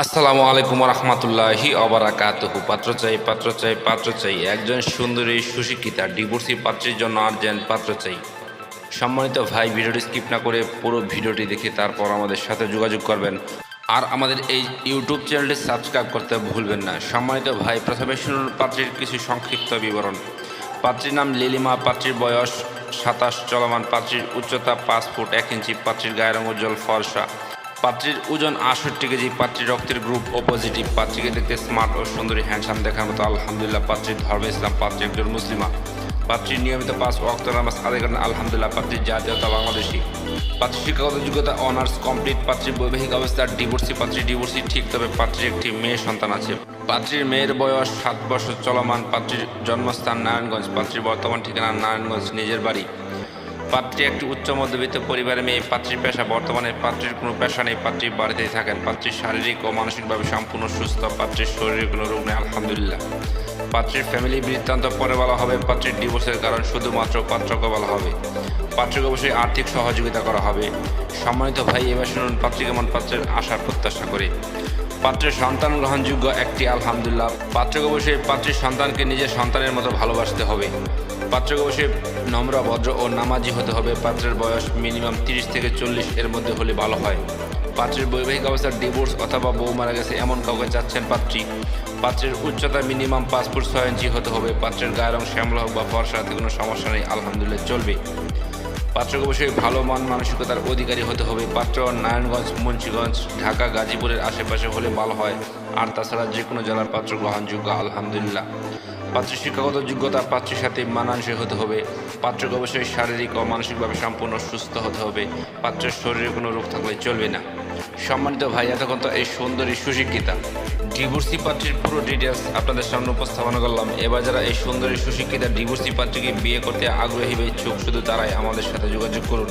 আসসালামু আলাইকুম রহমতুল্লাহি অবরাকাতুহু পাত্র চাই পাত্র চাই পাত্র চাই। একজন সুন্দরী, সুশিক্ষিতা, ডিভোর্সি পাত্রের জন্য আর্জেন্ট পাত্র চাই। সম্মানিত ভাই, ভিডিওটি স্কিপ না করে পুরো ভিডিওটি দেখে তারপর আমাদের সাথে যোগাযোগ করবেন। আর আমাদের এই ইউটিউব চ্যানেলটি সাবস্ক্রাইব করতে ভুলবেন না। সম্মানিত ভাই, প্রথমে শুনুন পাত্রীর কিছু সংক্ষিপ্ত বিবরণ। পাত্রীর নাম লিলিমা, পাত্রীর বয়স সাতাশ, চলমান পাত্রীর উচ্চতা পাঁচ ফুট এক ইঞ্চি, পাত্রীর গায়ের রঙ উজ্জ্বল ফর্সা। পাত্রীর ওজন আটষট্টি কেজি, পাত্রীর রক্তের গ্রুপ ও পজিটিভ পাত্রীকে দেখতে স্মার্ট ও সুন্দরী হ্যান্ডসাম দেখার মতো, আলহামদুলিল্লাহ পাত্রীর ধর্ম ইসলাম, পাত্রী একজন মুসলিমা। পাত্রীর নিয়মিত পাঁচ অক্ত নামাজ আদায় করেন, আলহামদুলিল্লাহ পাত্রীর জাতীয়তা বাংলাদেশি। পাত্রী শিক্ষাগত যোগ্যতা অনার্স কমপ্লিট পাত্রীর বৈবাহিক অবস্থা ডিভোর্সি পাত্রী ডিভোর্সি ঠিক, তবে পাত্রীর একটি মেয়ে সন্তান আছে। পাত্রীর মেয়ের বয়স সাত বছর চলমান, পাত্রীর জন্মস্থান নারায়ণগঞ্জ, পাত্রীর বর্তমান ঠিকানা নারায়ণগঞ্জ, নিজের বাড়ি। পাত্রী একটি উচ্চ মধ্যবিত্ত পরিবারের মেয়ে, পাত্রীর পেশা বর্তমানে পাত্রীর কোনো পেশা নেই, পাত্রীর বাড়িতেই থাকেন। পাত্রীর শারীরিক ও মানসিকভাবে সম্পূর্ণ সুস্থ, পাত্রীর শরীরে কোনো রোগ নেই, আলহামদুলিল্লাহ। পাত্রীর ফ্যামিলি বৃত্তান্ত পরে বলা হবে, পাত্রীর ডিভোর্সের কারণ শুধুমাত্র পাত্রকে বলা হবে। পাত্রকে অবশ্যই আর্থিক সহযোগিতা করা হবে। সম্মানিত ভাই, এবার শুনুন পাত্রী কেমন পাত্রের আশার প্রত্যাশা করে। পাত্রের সন্তান গ্রহণযোগ্য একটি, আলহামদুলিল্লাহ। পাত্রকে অবশ্যই পাত্রীর সন্তানকে নিজের সন্তানের মতো ভালোবাসতে হবে। পাত্রকে অবশ্যই নম্র, ভদ্র ও নামাজি হতে হবে। পাত্রের বয়স মিনিমাম তিরিশ থেকে চল্লিশ, এর মধ্যে হলে ভালো হয়। পাত্রের বৈবাহিক অবস্থার ডিভোর্স অথবা বউ মারা গেছে এমন কাউকে চাচ্ছেন পাত্রী। পাত্রের উচ্চতা মিনিমাম পাঁচ ফুট ছয় ইঞ্চি হতে হবে। পাত্রের গায়ের রং শ্যামল হোক বা ফর্সা, হাতে কোনো সমস্যা নেই, আলহামদুলিল্লাহ চলবে। পাত্রকে অবশ্যই ভালো মান, মানসিকতার অধিকারী হতে হবে। পাত্র নারায়ণগঞ্জ, মুন্সিগঞ্জ, ঢাকা, গাজীপুরের আশেপাশে হলে ভালো হয়। আর তাছাড়া যে কোনো জেলার পাত্র গ্রহণযোগ্য, আলহামদুলিল্লাহ। পাত্রের শিক্ষাগত যোগ্যতা, পাত্রের সাথে মানানসই হতে হবে। পাত্রকে অবশ্যই শারীরিক ও মানসিকভাবে সম্পূর্ণ সুস্থ হতে হবে। পাত্রের শরীরে কোনো রোগ থাকলে চলবে না। সম্মানিত ভাই, এতক্ষণ তো এই সুন্দরী সুশিক্ষিতা। ডিভোর্সি পাত্রীর পুরো ডিটেলস আপনাদের সামনে উপস্থাপনা করলাম। এবার যারা এই সুন্দরী সুশিক্ষিতা ডিভোর্সি পাত্রীকে বিয়ে করতে আগ্রহী বা ইচ্ছুক শুধু তারাই আমাদের সাথে যোগাযোগ করুন।